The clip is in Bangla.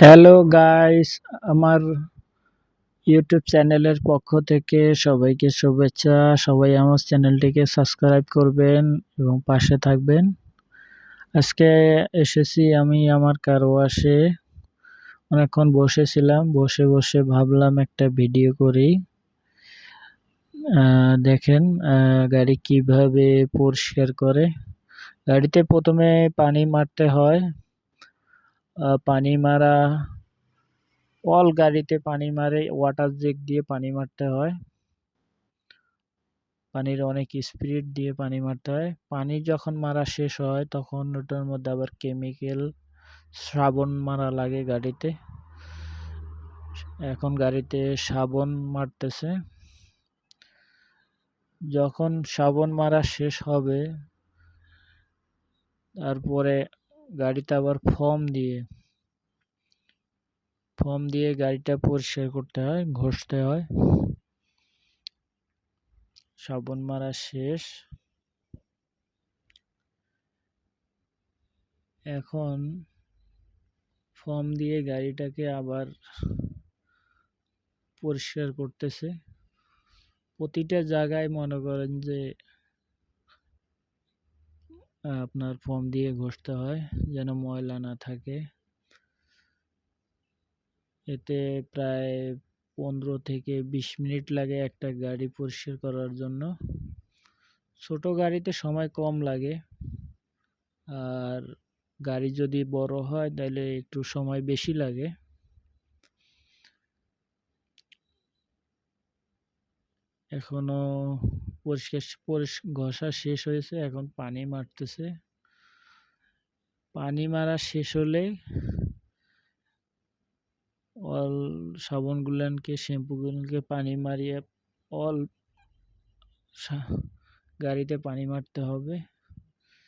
হ্যালো গাইস আমার ইউটিউব চ্যানেলের পক্ষ থেকে সবাইকে শুভেচ্ছা। সবাই আমার চ্যানেলটিকে সাবস্ক্রাইব করবেন এবং পাশে থাকবেন। আজকে এসেছি আমি আমার কার ওয়াশে অনেকক্ষণ বসেছিলাম, বসে বসে ভাবলাম একটা ভিডিও করি। দেখেন গাড়ি কীভাবে পরিষ্কার করে। গাড়িতে প্রথমে পানি মারতে হয়। পানি মারা অল গাড়িতে পানি মারে ওয়াটার জেক দিয়ে পানি মারতে হয়। পানির অনেক স্পিড দিয়ে পানি মারতে হয়। পানি যখন মারা শেষ হয়, তখন ওটার মধ্যে আবার কেমিক্যাল সাবন মারা লাগে গাড়িতে। এখন গাড়িতে সাবন মারতেছে। যখন সাবন মারা শেষ হবে, তারপরে গাড়িতে আবার ফর্ম দিয়ে ফর্ম দিয়ে গাড়িটা পরিষ্কার করতে হয়, ঘষতে হয়। সাবন মারা শেষ। এখন ফর্ম দিয়ে গাড়িটাকে আবার পরিষ্কার করতেছে। প্রতিটা জায়গায় মনে করেন যে আপনার ফর্ম দিয়ে ঘষতে হয় যেন ময়লা না থাকে। এতে প্রায় পনেরো থেকে বিশ মিনিট লাগে একটা গাড়ি পরিষ্কার করার জন্য। ছোট গাড়িতে সময় কম লাগে। আর গাড়ি যদি বড় হয় তাহলে একটু সময় বেশি লাগে। এখনও পরিষ্কার পরিষ, ঘষা শেষ হয়েছে, এখন পানি মারতেছে। পানি মারা শেষ হলে অল সাবানগুলানকে শ্যাম্পুগুলোকে পানি মারিয়ে অল গাড়িতে পানি মারতে হবে।